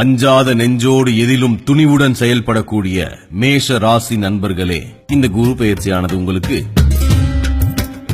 அஞ்சாத நெஞ்சோடு எதிலும் துணிவுடன் செயல்படக்கூடிய மேஷ ராசி நண்பர்களே இந்த குரு பயிற்சியானது உங்களுக்கு.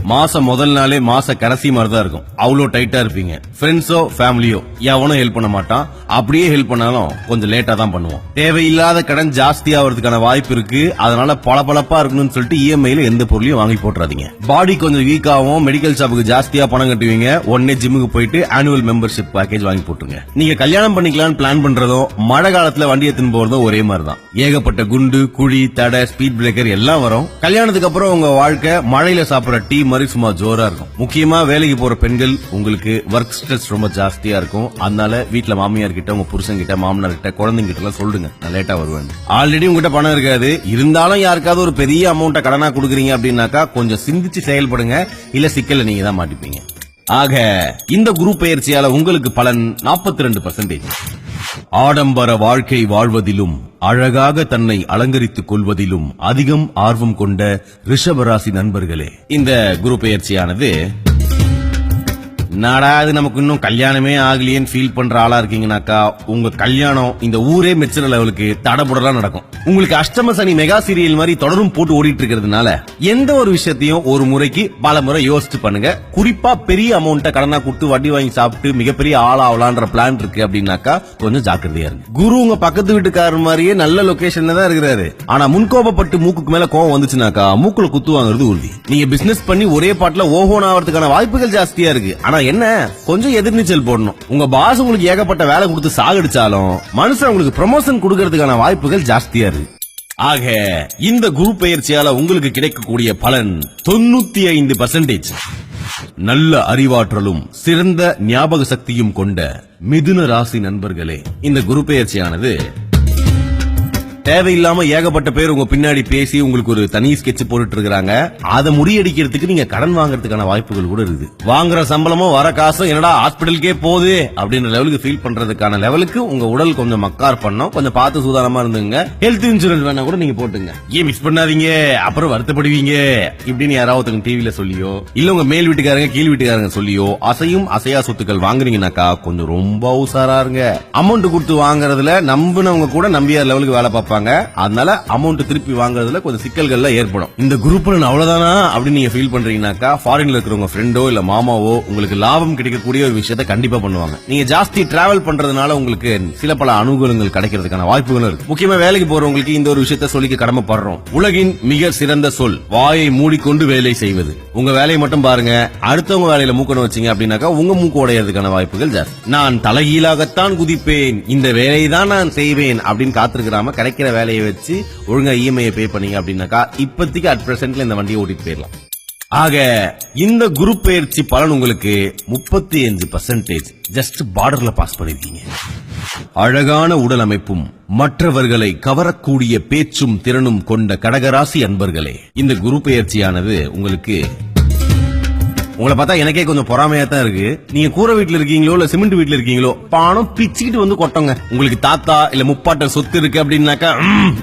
மாசம் முதல் நாளே மாச கடைசி மாதிரி தான் இருக்கும். அவ்வளோ டைட்டா இருப்பீங்க. ஃப்ரெண்ட்ஸோ ஃபேமிலியோ எவனும் ஹெல்ப் பண்ண மாட்டான். அப்படியே ஹெல்ப் பண்ணாலும் கொஞ்சம் லேட்டா தான் பண்ணுவோம் தேவையில்லாத கடன் ஜாஸ்தி ஆகிறதுக்கான வாய்ப்பு இருக்கு. அதனால பளபளப்பா இருக்கணும்னு சொல்லிட்டு இஎம்ஐல எந்த பொருளையும் வாங்கி போட்டுறாதீங்க. பாடி கொஞ்சம் வீக் ஆகும். மெடிக்கல் ஷாப்புக்கு ஜாஸ்தியா பணம் கட்டுவீங்க. உடனே ஜிம்முக்கு போயிட்டு ஆனுவல் மெம்பர்ஷிப் பேக்கேஜ் வாங்கி போட்டுருங்க. நீங்க கல்யாணம் பண்ணிக்கலாம்னு பிளான் பண்றதும் மழை காலத்துல வண்டி எடுத்துன்னு போறதும் ஒரே மாதிரி தான் ஏகப்பட்ட குண்டு குழி தடை ஸ்பீட் பிரேக்கர் எல்லாம் வரும். கல்யாணத்துக்கு அப்புறம் உங்க வாழ்க்கை மழையில சாப்பிடுற டீ மாதிரி சும்மா ஜோரா இருக்கும். முக்கியமா வேலைக்கு போற பெண்கள் உங்களுக்கு ஒர்க் ஸ்ட்ரெஸ் ரொம்ப ஜாஸ்தியா இருக்கும். அதனால வீட்டுல மாமியார் கிட்ட உங்க புருஷன் கிட்ட மாமனார் கிட்ட குழந்தைங்க கிட்ட எல்லாம் சொல்லுங்க. நான் லேட்டா வருவேன். ஆல்ரெடி உங்ககிட்ட பணம் இருக்காது. இருந்தாலும் யாருக்காவது ஒரு பெரிய அமௌண்ட்டை கடனா கொடுக்குறீங்க அப்படின்னாக்கா கொஞ்சம் சிந்திச்சு செயல்படுங்க. இல்ல சிக்கல நீங்க தான் மாட்டிப்பீங்க. ஆக இந்த குரு பயிற்சியால உங்களுக்கு பலன் 42% ரெண்டு பர்சன்டேஜ் ஆடம்பர வாழ்க்கை வாழ்வதிலும் அழகாக தன்னை அலங்கரித்துக் கொள்வதிலும் அதிகம் ஆர்வம் கொண்ட ரிஷபராசி நண்பர்களே இந்த குரு பயிற்சியானது என்னடா அது நமக்கு இன்னும் கல்யாணமே ஆகலையேன்னு ஃபீல் பண்ற ஆளா இருக்கீங்கனாக்கா உங்க கல்யாணம் இந்த ஊரே மெச்சுற லெவலுக்கு தடபுடலாம் நடக்கும். உங்களுக்கு அஷ்டம சனி மெகா சீரியல் மாதிரி தொடரும் போட்டு ஓடிட்டு இருக்கிறதுனால எந்த ஒரு விஷயத்தையும் ஒரு முறைக்கு பல முறை யோசிச்சு பண்ணுங்க. குறிப்பா பெரிய அமௌண்ட்டை கடனா கொடுத்து வட்டி வாங்கி சாப்பிட்டு மிகப்பெரிய ஆளாவலான்ற பிளான் இருக்கு அப்படின்னாக்கா கொஞ்சம் ஜாக்கிரதையா இருக்கு குரு உங்க பக்கத்து வீட்டுக்காரர் மாதிரியே நல்ல லொகேஷன்ல தான் இருக்கிறாரு. ஆனா முன்கோபப்பட்டு மூக்குக்கு மேல கோவம் வந்துச்சுனாக்கா மூக்குல குத்து வாங்குறது உறுதி. நீங்க பிசினஸ் பண்ணி ஒரே பாட்டுல ஓஹோன் ஆகிறதுக்கான வாய்ப்புகள் ஜாஸ்தியா இருக்கு. ஆனா என்ன? கொஞ்சம் எதிர்நீச்சல் போடணும். உங்க பாஸ் உங்களுக்கு ஏகப்பட்ட வேலை கொடுத்து சாகடிச்சாலும் மனுஷன் உங்களுக்கு ப்ரமோஷன் கொடுக்கறதுக்கான வாய்ப்புகள் ஜாஸ்தியா ஆக இந்த குரு பயிற்சியால உங்களுக்கு கிடைக்கக்கூடிய பலன் தொண்ணூத்தி ஐந்து பர்சன்டேஜ் நல்ல அறிவாற்றலும் சிறந்த ஞாபக சக்தியும் கொண்ட மிதுன ராசி நண்பர்களே இந்த குரு பயிற்சியானது தேவையில்லாம ஏகப்பட்ட பேர் உங்க பின்னாடி பேசி உங்களுக்கு ஒரு தனி ஸ்கெட்ச் போட்டுட்டு இருக்காங்க அதை முறியடிக்கிறதுக்கு நீங்க கடன் வாங்குறதுக்கான வாய்ப்புகள் கூட இருக்குது. வாங்குற சம்பளமும் வர காசும் என்னடா ஹாஸ்பிட்டலுக்கே போகுது அப்படின்ற லெவலுக்கு ஃபீல் பண்றதுக்கான லெவலுக்கு உங்க உடல் கொஞ்சம் மக்கார் பண்ணும். கொஞ்சம் பார்த்து சூதானமா இருந்துங்க ஹெல்த் இன்சூரன்ஸ் வேணா கூட நீங்க போட்டுங்க. ஏன் மிஸ் பண்ணாதீங்க? அப்புறம் வருத்தப்படுவீங்க. இப்படின்னு யாராவது டிவியில சொல்லியோ இல்ல உங்க மேல் வீட்டுக்காரங்க கீழ் வீட்டுக்காரங்க சொல்லியோ அசையும் அசையா சொத்துக்கள் வாங்குறீங்கனாக்கா கொஞ்சம் ரொம்ப உசாரா இருங்க. அமௌண்ட் கொடுத்து வாங்குறதுல நம்பினவங்க கூட நம்பியார் லெவலுக்கு வேலை பார்ப்பாங்க. அதனால அமௌண்ட் திருப்பி வாங்குறதுல கொஞ்சம் சிக்கல்கள் ஏற்படும். இந்த குரூப்ல அவ்வளவுதானா அப்படின்னு நீங்க ஃபீல் பண்றீங்கனாக்கா ஃபாரின்ல இருக்கிறவங்க ஃப்ரெண்டோ இல்ல மாமாவோ உங்களுக்கு லாபம் கிடைக்கக்கூடிய ஒரு விஷயத்த கண்டிப்பா பண்ணுவாங்க. நீங்க ஜாஸ்தி டிராவல் பண்றதுனால உங்களுக்கு சில பல அனுகூலங்கள் கிடைக்கிறதுக்கான வாய்ப்புகளும் இருக்கு. முக்கியமா வேலைக்கு போறவங்களுக்கு இந்த ஒரு விஷயத்த சொல்லிக்க கடமைப்படுறோம். உலகின் மிக சிறந்த சொல் வாயை மூடிக்கொண்டு வேலை செய்வது. உங்க வேலையை மட்டும் பாருங்க. அடுத்தவங்க வேலையில மூக்கணும் வச்சீங்க அப்படின்னாக்கா உங்க மூக்கு உடையறதுக்கான வாய்ப்புகள் ஜாஸ்தி. நான் தலைகீழாகத்தான் குதிப்பேன். இந்த வேலையை தான் நான் செய்வேன் அப்படின்னு காத்திருக்கிறாம கிடைக்கிற வேலையை வச்சு ஒழுங்கா இஎம்ஐயை பே பண்ணீங்க அப்படின்னாக்கா இப்போதைக்கு அட் பிரசன்ட்ல இந்த வண்டியை ஓட்டிட்டு போயிடலாம். ஆக இந்த குரு பயிற்சி பலன் உங்களுக்கு முப்பத்தி அஞ்சு பர்சன்டேஜ் ஜஸ்ட் பார்டர்ல பாஸ் பண்ணிருக்கீங்க. அழகான உடல் அமைப்பும் மற்றவர்களை கவரக்கூடிய பேச்சும் திறனும் கொண்ட கடகராசி அன்பர்களே இந்த குரு பயிற்சியானது உங்களுக்கு உங்களை பார்த்தா எனக்கே கொஞ்சம் பொறாமையா தான் இருக்கு. நீங்க கூரை வீட்டுல இருக்கீங்களோ இல்ல சிமெண்ட் வீட்ல இருக்கீங்களோ பணம் பிச்சுக்கிட்டு வந்து கொட்டங்க. உங்களுக்கு தாத்தா இல்ல முப்பாட்ட சொத்து இருக்கு அப்படின்னாக்கா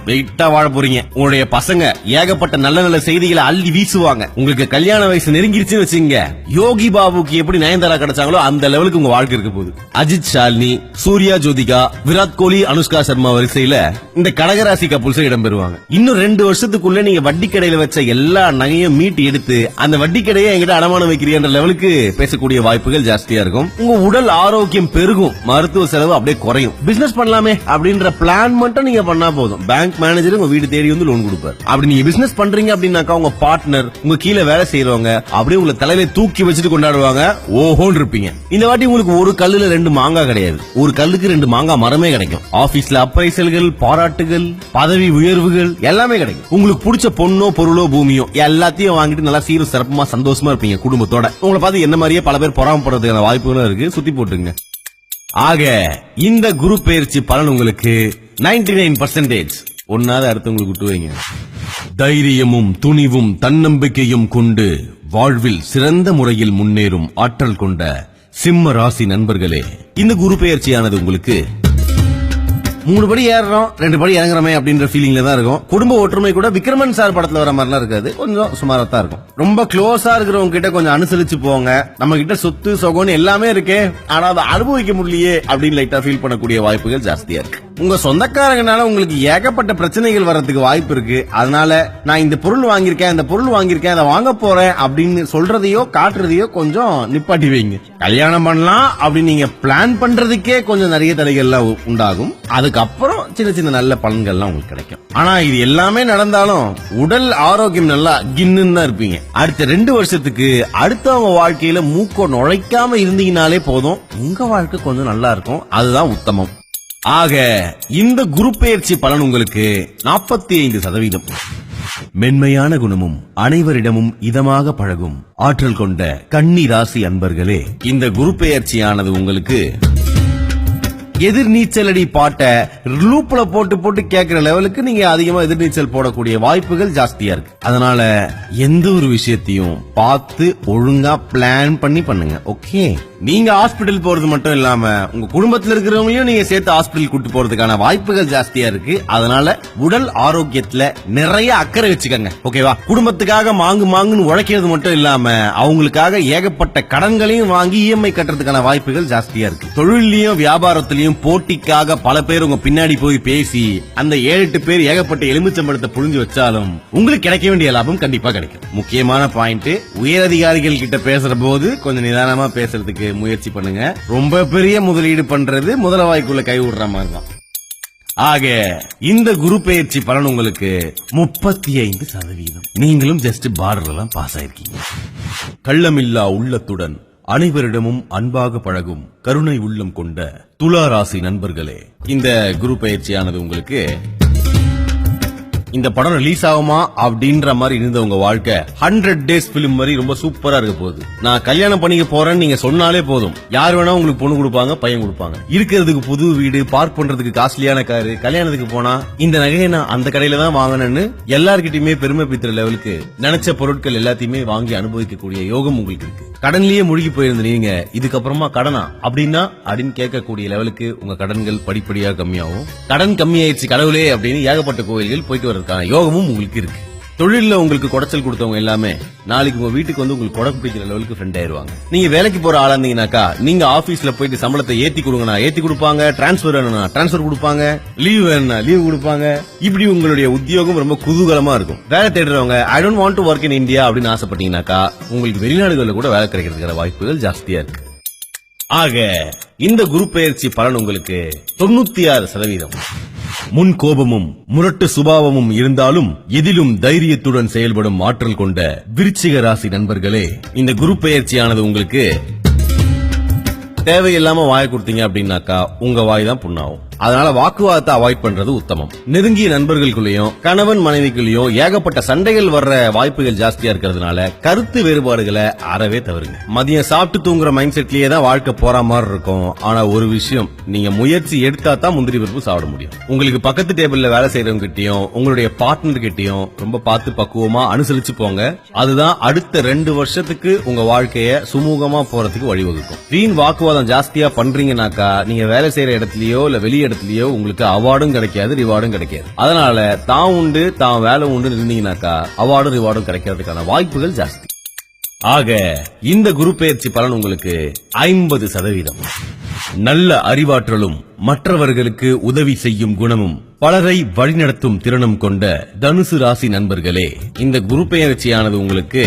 வெயிட்டா வாழ போறீங்க. உங்களுடைய பசங்க ஏகப்பட்ட நல்ல நல்ல செய்திகளை அள்ளி வீசுவாங்க. உங்களுக்கு கல்யாண வயசு நெருங்கிருச்சுன்னு வச்சுங்க யோகி பாபுக்கு எப்படி நயன்தாரா கிடைச்சாங்களோ அந்த லெவலுக்கு உங்க வாழ்க்கை இருக்க போகுது. அஜித் ஷாலினி சூர்யா ஜோதிகா விராட் கோலி அனுஷ்கா சர்மா வரிசையில இந்த கடகராசி கப்புள்ஸ் இடம்பெறுவாங்க. இன்னும் ரெண்டு வருஷத்துக்குள்ள நீங்க வட்டி கடையில வச்ச எல்லா நகையும் மீட்டு எடுத்து அந்த வட்டி கடையை எங்கிட்ட அடமானம் என்ற லெவலுக்கு பேசக்கூடிய வாய்ப்புகள் ஜாஸ்தியா இருக்கும். உங்க உடல் ஆரோக்கியம் பெருகும். மருத்துவ செலவு அப்படியே குறையும். பிசினஸ் பண்ணலாமே அப்படின்ற பிளான் மட்டும் நீங்க பண்ணா போதும். பேங்க் மேனேஜர் உங்க வீடு தேடி வந்து லோன் கொடுப்பார். அப்படி நீங்க பிசினஸ் பண்றீங்க அப்படின்னாக்கா உங்க பார்ட்னர் உங்க கீழே வேலை செய்யறவங்க அப்படியே உங்களை தலையில தூக்கி வச்சுட்டு கொண்டாடுவாங்க. ஓஹோன்னு இருப்பீங்க. இந்த வாட்டி உங்களுக்கு ஒரு கல்லுல ரெண்டு மாங்காய் கிடையாது. ஒரு கல்லுக்கு ரெண்டு மாங்காய் மரமே கிடைக்கும். ஆபீஸ்ல அப்ரைசல்கள் பாராட்டுகள் பதவி உயர்வுகள் எல்லாமே கிடைக்கும். உங்களுக்கு பிடிச்ச பொண்ணோ பொருளோ பூமியோ எல்லாத்தையும் வாங்கிட்டு நல்லா சீரும் சிறப்புமா சந்தோஷமா இருப்பீங்க குடும்பத்தோட. உங்களை பார்த்து என்ன மாதிரியே பல பேர் பொறாமப்படுறதுக்கான வாய்ப்புகளும் இருக்கு. சுத்தி போட்டுங்க ஆக இந்த குரு பயிற்சி பலன் உங்களுக்கு 99% நைன் பர்சன்டேஜ் ஒன்னாவது அடுத்தவங்களுக்கு விட்டு வைங்க. தைரியமும் துணிவும் தன்னம்பிக்கையும் கொண்டு வாழ்வில் சிறந்த முறையில் முன்னேறும் ஆற்றல் கொண்ட சிம்ம ராசி நண்பர்களே இந்த குரு பெயர்ச்சியானது உங்களுக்கு மூணு படி ஏறுறோம் ரெண்டு படி இறங்குறமே அப்படின்ற ஃபீலிங்ல தான் இருக்கும். குடும்ப ஒற்றுமை கூட விக்ரமன் சார் படத்துல வர மாதிரிலாம் இருக்காது. கொஞ்சம் சுமாரா தான் இருக்கும். ரொம்ப க்ளோஸா இருக்கிறவங்க கிட்ட கொஞ்சம் அனுசரிச்சு போங்க. நம்ம கிட்ட சொத்து சொகம்னு எல்லாமே இருக்கு. ஆனா அதை அனுபவிக்க முடியலையே அப்படின்னு லைட்டா ஃபீல் பண்ணக்கூடிய வாய்ப்புகள் ஜாஸ்தியா இருக்கு. உங்க சொந்தக்காரங்கனால உங்களுக்கு ஏகப்பட்ட பிரச்சனைகள் வர்றதுக்கு வாய்ப்பு இருக்கு. அதனால நான் இந்த பொருள் வாங்கியிருக்கேன் இந்த பொருள் வாங்கியிருக்கேன் அதை வாங்க போறேன் அப்படின்னு சொல்றதையோ காட்டுறதையோ கொஞ்சம் நிப்பாட்டி வைங்க. கல்யாணம் பண்ணலாம் அப்படின்னு நீங்க பிளான் பண்றதுக்கே கொஞ்சம் நிறைய தடைகள்லாம் உ- உண்டாகும். அதுக்கப்புறம் சின்ன சின்ன நல்ல பலன்கள்லாம் உங்களுக்கு கிடைக்கும். ஆனா இது எல்லாமே நடந்தாலும் உடல் ஆரோக்கியம் நல்லா கின்னு தான் இருப்பீங்க. அடுத்த ரெண்டு வருஷத்துக்கு அடுத்தவங்க வாழ்க்கையில மூக்கோ நுழைக்காம இருந்தீங்கனாலே போதும். உங்க வாழ்க்கை கொஞ்சம் நல்லா இருக்கும். அதுதான் உத்தமம். ஆக இந்த குரு பெயர்ச்சி பலன் உங்களுக்கு நாற்பத்தி ஐந்து சதவீதம். மென்மையான குணமும் அனைவரிடமும் இதமாக பழகும் ஆற்றல் கொண்ட கன்னி ராசி அன்பர்களே இந்த குரு பெயர்ச்சியானது உங்களுக்கு எதிர்நீச்சலடி பாட்டை லூப்ல போட்டு போட்டு கேட்கிற லெவலுக்கு நீங்க அதிகமா எதிர்நீச்சல் போடக்கூடிய வாய்ப்புகள் ஜாஸ்தியா இருக்கு. அதனால எந்த ஒரு விஷயத்தையும் பார்த்து ஒழுங்கா பிளான் பண்ணி பண்ணுங்க. ஓகே நீங்க ஹாஸ்பிட்டல் போறது மட்டும் இல்லாம உங்க குடும்பத்துல இருக்கிறவங்களையும் நீங்க சேர்த்து ஹாஸ்பிட்டல் கூட்டு போறதுக்கான வாய்ப்புகள் ஜாஸ்தியா இருக்கு. அதனால உடல் ஆரோக்கியத்துல நிறைய அக்கறை வச்சுக்கோங்க. ஓகேவா குடும்பத்துக்காக மாங்கு மாங்குன்னு உழைக்கிறது மட்டும் இல்லாம அவங்களுக்காக ஏகப்பட்ட கடன்களையும் வாங்கி இஎம்ஐ கட்டுறதுக்கான வாய்ப்புகள் ஜாஸ்தியா இருக்கு. தொழிலையும் வியாபாரத்திலையும் போட்டிக்காக பல பேர் உங்க பின்னாடி போய் பேசி அந்த ஏழு எட்டு பேர் ஏகப்பட்ட எலுமிச்சம்பழத்தை புழிஞ்சு வச்சாலும் உங்களுக்கு கிடைக்க வேண்டிய லாபம் கண்டிப்பா கிடைக்கும். முக்கியமான பாயிண்ட் உயரதிகாரிகள் கிட்ட பேசுற போது கொஞ்சம் நிதானமா பேசுறதுக்கு முயற்சி பண்ணுங்க. ரொம்ப பெரிய முதலீடு பண்றது முதல வாய்க்குள்ள கை விடுற மாதிரி தான். ஆக இந்த குரு பயிற்சி பலன் உங்களுக்கு முப்பத்தி ஐந்து சதவீதம். நீங்களும் ஜஸ்ட் பார்டர்ல பாஸ் ஆயிருக்கீங்க. கள்ளமில்லா உள்ளத்துடன் அனைவரிடமும் அன்பாக பழகும் கருணை உள்ளம் கொண்ட துலா ராசி நண்பர்களே இந்த குரு பயிற்சியானது உங்களுக்கு இந்த படம் ரிலீஸ் ஆகுமா அப்படின்ற மாதிரி இருந்த உங்க வாழ்க்கை. ஹண்ட்ரட் டேஸ் பிலிம் மாதிரி ரொம்ப சூப்பரா இருக்க போகுது. நான் கல்யாணம் பண்ணிக்க போறேன்னு நீங்க சொன்னாலே போதும். யார் வேணா உங்களுக்கு பொண்ணு கொடுப்பாங்க பையன் கொடுப்பாங்க. இருக்கிறதுக்கு புது வீடு பார்க் பண்றதுக்கு காஸ்ட்லியான காரு கல்யாணத்துக்கு போனா இந்த நகையை நான் அந்த கடையில தான் வாங்கினேன்னு எல்லார்கிட்டயுமே பெருமை பித்திர லெவலுக்கு நினைச்ச பொருட்கள் எல்லாத்தையுமே வாங்கி அனுபவிக்கக்கூடிய யோகம் உங்களுக்கு இருக்கு. கடன்லயே மூழ்கி போயிருந்த நீங்க இதுக்கப்புறமா கடனா அப்படின்னா அப்படின்னு கேட்கக்கூடிய லெவலுக்கு உங்க கடன்கள் படிப்படியா கம்மியாகும். கடன் கம்மியாயிருச்சு கடவுளே அப்படின்னு ஏகப்பட்ட கோயில்கள் போயிட்டு வர வர்றதுக்கான யோகமும் உங்களுக்கு இருக்கு. தொழில உங்களுக்கு குடைச்சல் கொடுத்தவங்க எல்லாமே நாளைக்கு உங்க வீட்டுக்கு வந்து உங்களுக்கு கொடை பிடிக்கிற லெவலுக்கு ஃப்ரெண்ட் ஆயிருவாங்க. நீங்க வேலைக்கு போற ஆளா இருந்தீங்கன்னாக்கா நீங்க ஆபீஸ்ல போயிட்டு சம்பளத்தை ஏத்தி கொடுங்கண்ணா ஏத்தி கொடுப்பாங்க. டிரான்ஸ்பர் வேணும்னா டிரான்ஸ்பர் கொடுப்பாங்க. லீவ் வேணும்னா லீவ் கொடுப்பாங்க. இப்படி உங்களுடைய உத்தியோகம் ரொம்ப குதூகலமா இருக்கும். வேலை தேடுறவங்க I don't want to work in India அப்படின்னு ஆசைப்பட்டீங்கன்னாக்கா உங்களுக்கு வெளிநாடுகளில் கூட வேலை கிடைக்கிறதுக்கான வாய்ப்புகள் ஜாஸ்தியா இருக்கு. ஆக இந்த குரு பெயர்ச்சி பலன் உங்களுக்கு தொண்ணூத்தி ஆறு சதவீதம். முன் கோபமும் முரட்டு சுபாவமும் இருந்தாலும் எதிலும் தைரியத்துடன் செயல்படும் ஆற்றல் கொண்ட விருச்சிக ராசி நண்பர்களே இந்த குரு பெயர்ச்சியானது உங்களுக்கு தேவையில்லாம வாய் கொடுத்தீங்க அப்படின்னாக்கா உங்க வாய் தான் புண்ணாகும். அதனால வாக்குவாதத்தை அவாய்ட் பண்றது உத்தமம். நெருங்கிய நண்பர்களுக்குள்ளயும் கணவன் மனைவிக்குள்ளயும் ஏகப்பட்ட சண்டைகள் வர்ற வாய்ப்புகள் ஜாஸ்தியா இருக்கிறதுனால கருத்து வேறுபாடுகளை அறவே தவறுங்க. மதியம் சாப்பிட்டு தூங்குற மைண்ட் செட்லயே தான் வாழ்க்கை போற மாதிரி இருக்கும். ஆனா ஒரு விஷயம் நீங்க முயற்சி எடுத்தா தான் முந்திரி பருப்பு சாப்பிட முடியும். உங்களுக்கு பக்கத்து டேபிள்ல வேலை செய்யறவங்க கிட்டயும் உங்களுடைய பார்ட்னர் கிட்டயும் ரொம்ப பார்த்து பக்குவமா அனுசரிச்சு போங்க. அதுதான் அடுத்த ரெண்டு வருஷத்துக்கு உங்க வாழ்க்கைய சுமூகமா போறதுக்கு வழிவகுக்கும். வீண் வாக்குவாதம் ஜாஸ்தியா பண்றீங்கனாக்கா நீங்க வேலை செய்யற இடத்துலயோ இல்ல வெளியே இடத்துலயோ உங்களுக்கு அவார்டும் கிடைக்காது ரிவார்டும் கிடைக்காது. அதனால தான் உண்டு தான் வேலை உண்டு இருந்தீங்கனாக்கா அவார்டும் ரிவார்டும் கிடைக்கிறதுக்கான வாய்ப்புகள் ஜாஸ்தி. ஆக இந்த குரு பயிற்சி பலன் உங்களுக்கு ஐம்பது சதவீதம். நல்ல அறிவாற்றலும் மற்றவர்களுக்கு உதவி செய்யும் குணமும் பலரை வழிநடத்தும் திறனும் கொண்ட தனுசு ராசி நண்பர்களே இந்த குரு பெயர்ச்சியானது உங்களுக்கு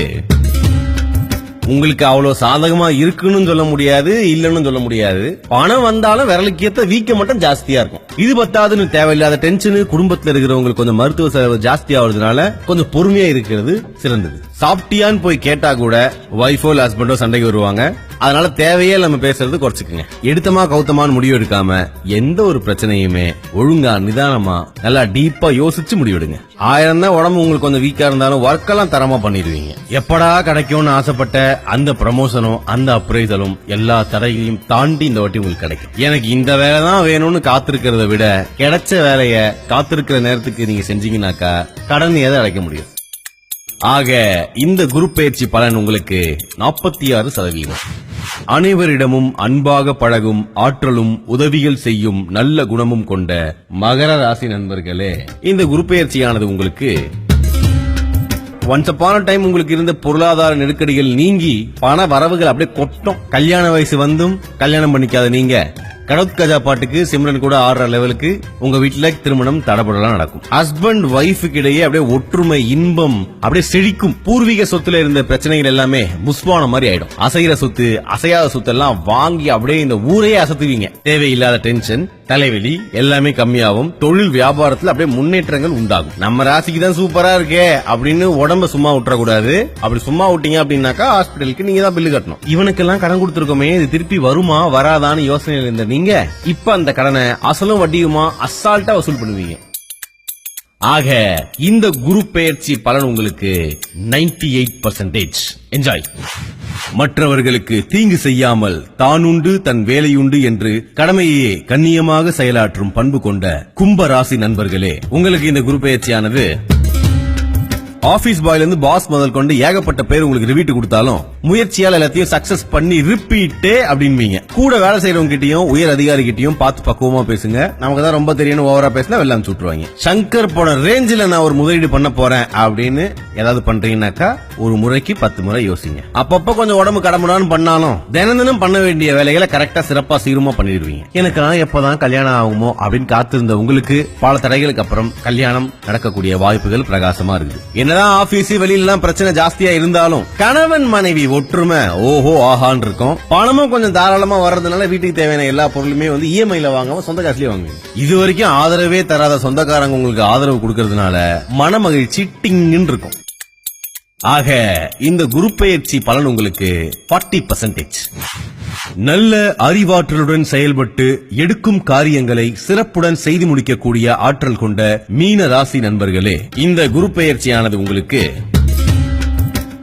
உங்களுக்கு அவ்வளவு சாதகமா இருக்குன்னு சொல்ல முடியாது இல்லன்னு சொல்ல முடியாது. பணம் வந்தாலும் விரலுக்கு ஏத்த வீக்கம் மட்டும் ஜாஸ்தியா இருக்கும். இது பத்தாதுன்னு தேவையில்லாத டென்ஷனு குடும்பத்துல இருக்கிறவங்களுக்கு கொஞ்சம் மருத்துவ செலவு ஜாஸ்தி ஆகுறதுனால கொஞ்சம் பொறுமையா இருக்கிறது சிறந்தது. சாப்பிட்டியான்னு போய் கேட்டா கூட ஒய்ஃபோ இல்ல ஹஸ்பண்டோ சண்டைக்கு வருவாங்க. அதனால தேவையே நம்ம பேசுறது குறைச்சுக்குங்க. எடுத்தமா கௌத்தமான்னு முடிவு எடுக்காம எந்த ஒரு பிரச்சனையுமே ஒழுங்கா நிதானமா நல்லா டீப்பா யோசிச்சு முடிவெடுங்க. ஆயிரம் தான் உடம்பு உங்களுக்கு கொஞ்சம் வீக்கா இருந்தாலும் ஒர்க் எல்லாம் தரமா பண்ணிடுவீங்க. எப்படா கிடைக்கும்னு ஆசைப்பட்ட அந்த ப்ரமோஷனும் அந்த அப்ரைசலும் எல்லா தடைகளையும் தாண்டி இந்த வாட்டி உங்களுக்கு கிடைக்கும். எனக்கு இந்த வேலை தான் வேணும்னு காத்திருக்கிறத விட கிடைச்ச வேலைய காத்திருக்கிற நேரத்துக்கு நீங்க செஞ்சீங்கன்னாக்கா கடன் எதை அடைக்க முடியும்? ஆக இந்த குரு பயிற்சி பலன் உங்களுக்கு நாற்பத்தி ஆறு சதவீதம். அனைவரிடமும் அன்பாக பழகும் ஆற்றலும் உதவிகள் செய்யும் நல்ல குணமும் கொண்ட மகர ராசி நண்பர்களே இந்த குரு பயிற்சியானது உங்களுக்கு ஒன்ஸ் அப்பான டைம் உங்களுக்கு இருந்த பொருளாதார நெருக்கடிகள் நீங்கி பண வரவுகள் அப்படியே கொட்டும். கல்யாண வயசு வந்தும் கல்யாணம் பண்ணிக்காத நீங்க. கடவுத் கஜா பாட்டுக்கு சிம்ரன் கூட ஆடுற லெவலுக்கு உங்க வீட்டுல திருமணம் தடபடலாம் நடக்கும். ஹஸ்பண்ட் ஒய்ஃபுக்கு இடையே அப்படியே ஒற்றுமை இன்பம் அப்படியே செழிக்கும். பூர்வீக சொத்துல இருந்த பிரச்சனைகள் எல்லாமே புஷ்பான மாதிரி ஆயிடும். அசைகிற சொத்து அசையாத சொத்து எல்லாம் வாங்கி அப்படியே இந்த ஊரையே அசத்துவீங்க. தேவையில்லாத டென்ஷன் தலைவலி எல்லாமே கம்மியாகும். தொழில் வியாபாரத்துல அப்படியே முன்னேற்றங்கள் உண்டாகும். நம்ம ராசிக்கு தான் சூப்பரா இருக்கே அப்படின்னு உடம்ப சும்மா விட்டுறக்கூடாது. அப்படி சும்மா விட்டீங்க அப்படின்னாக்கா ஹாஸ்பிட்டலுக்கு நீங்க தான் பில்லு கட்டணும். இவனுக்கெல்லாம் கடன் கொடுத்துருக்கோமே இது திருப்பி வருமா வராதான்னு யோசனையில் இருந்த நீங்க இப்ப அந்த கடனை அசலும் வட்டியுமா அசால்ட்டா வசூல் பண்ணுவீங்க. ஆக இந்த குரு பெயர்ச்சி பலன் உங்களுக்கு 98% எயிட் பர்சன்டேஜ் என்ஜாய் மற்றவர்களுக்கு தீங்கு செய்யாமல் தான் உண்டு தன் வேலையுண்டு என்று கடமையே கண்ணியமாக செயலாற்றும் பண்பு கொண்ட கும்ப ராசி நண்பர்களே உங்களுக்கு இந்த குரு பயிற்சியானது ஆபீஸ் பாய்ல இருந்து பாஸ் முதல் கொண்டு ஏகப்பட்ட பேர் உங்களுக்கு ரிவீட் கொடுத்தாலும் முயற்சியால் எல்லாத்தையும் சக்சஸ் பண்ணி ரிப்பீட்டே அப்படின்பீங்க. கூட வேலை செய்யறவங்க கிட்டயும் உயர் அதிகாரி கிட்டயும் பார்த்து பக்குவமா பேசுங்க. நமக்கு தான் ரொம்ப தெரியும் ஓவரா பேசினா வெள்ளம் சுட்டுருவாங்க சங்கர் போன ரேஞ்சில் நான் ஒரு முதலீடு பண்ண போறேன் அப்படின்னு ஏதாவது பண்றீங்கன்னாக்கா ஒரு முறைக்கு பத்து முறை யோசிங்க. அப்பப்ப கொஞ்சம் உடம்பு கடமுடான்னு பண்ணாலும் தினம் தினம் பண்ண வேண்டிய வேலைகளை கரெக்டா சிறப்பா சீக்கிரமா பண்ணிடுவீங்க. எனக்கு எப்பதான் கல்யாணம் ஆகுமோ அப்படின்னு காத்திருந்த உங்களுக்கு பல தடைகளுக்கு அப்புறம் கல்யாணம் நடக்கக்கூடிய வாய்ப்புகள் பிரகாசமா இருக்குது. என்ன என்னதான் ஆபீஸ் வெளியிலாம் பிரச்சனை ஜாஸ்தியா இருந்தாலும் கணவன் மனைவி ஒற்றுமை ஓஹோ ஆஹான் இருக்கும். பணமும் கொஞ்சம் தாராளமா வர்றதுனால வீட்டுக்கு தேவையான எல்லா பொருளுமே வந்து இஎம்ஐல வாங்காம சொந்த காசுலயே வாங்குவீங்க. இது வரைக்கும் ஆதரவே தராத சொந்தக்காரங்க உங்களுக்கு ஆதரவு கொடுக்கறதுனால மன மகிழ்ச்சி டிங்குன்னு இருக்கும். ஆக இந்த குரு பெயர்ச்சி பலன் உங்களுக்கு 40% பர்சன்டேஜ் நல்ல அறிவாற்றலுடன் செயல்பட்டு எடுக்கும் காரியங்களை சிறப்புடன் செய்து முடிக்கக்கூடிய ஆற்றல் கொண்ட மீன ராசி நண்பர்களே இந்த குரு பயிற்சியானது உங்களுக்கு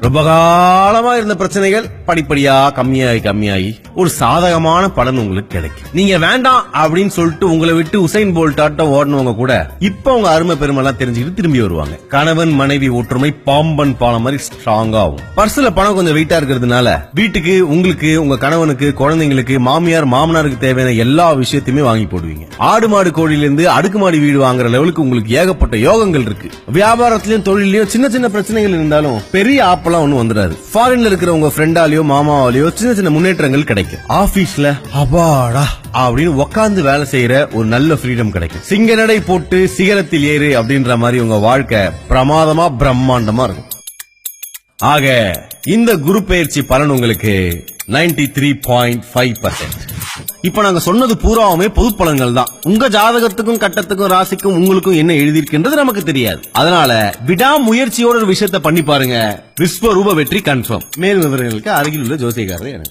ரொம்ப காலமா இருந்த பிரச்சனைகள் படிப்படியா கம்மியாகி கம்மியாகி. ஒரு சாதகமான பலன் உங்களுக்கு கிடைக்கும். நீங்க வேண்டாம் அப்படின்னு சொல்லிட்டு உங்களை விட்டு உசைன் போல்ட் ஆட்டம் ஓடினவங்க கூட இப்ப உங்க அருமை பெருமெல்லாம் தெரிஞ்சுக்கிட்டு திரும்பி வருவாங்க. கணவன் மனைவி ஒற்றுமை பாம்பன் பாலம் மாதிரி ஸ்ட்ராங்கா ஆகும். பர்சுல பணம் கொஞ்சம் வெயிட்டா இருக்கிறதுனால வீட்டுக்கு உங்களுக்கு உங்க கணவனுக்கு குழந்தைங்களுக்கு மாமியார் மாமனாருக்கு தேவையான எல்லா விஷயத்தையுமே வாங்கி போடுவீங்க. ஆடு மாடு கோழில இருந்து அடுக்குமாடி வீடு வாங்குற லெவலுக்கு உங்களுக்கு ஏகப்பட்ட யோகங்கள் இருக்கு. வியாபாரத்திலயும் தொழிலையும் சின்ன சின்ன பிரச்சனைகள் இருந்தாலும் பெரிய அப்பெல்லாம் ஒண்ணு வந்துடாது. ஃபாரின்ல இருக்கிற உங்க ஃப்ரெண்டாலேயோ மாமாவாலேயோ சின்ன சின்ன முன்னேற்றங்கள் கிடைக்கும். ஆபீஸ்ல அபாடா அப்படின்னு உட்கார்ந்து வேலை செய்யற ஒரு நல்ல ஃப்ரீடம் கிடைக்கும். சிங்க நடை போட்டு சிகரத்தில் ஏறு அப்படின்ற மாதிரி உங்க வாழ்க்கை பிரமாதமா பிரம்மாண்டமா இருக்கும். ஆக இந்த குரு பயிற்சி பலன் உங்களுக்கு 93.5% த்ரீ பாயிண்ட் ஃபைவ் இப்ப நாங்க சொன்னது பூராவுமே பொது பலன்கள் தான். உங்க ஜாதகத்துக்கும் கட்டத்துக்கும் ராசிக்கும் உங்களுக்கும் என்ன எழுதியிருக்கின்றது நமக்கு தெரியாது. அதனால விடாமுயற்சியோட ஒரு விஷயத்த பண்ணி பாருங்க. விஸ்வரூப வெற்றி கன்ஃபார்ம் மேல் விவரங்களுக்கு அருகில் உள்ள ஜோசியக்காரர் எனக்கு.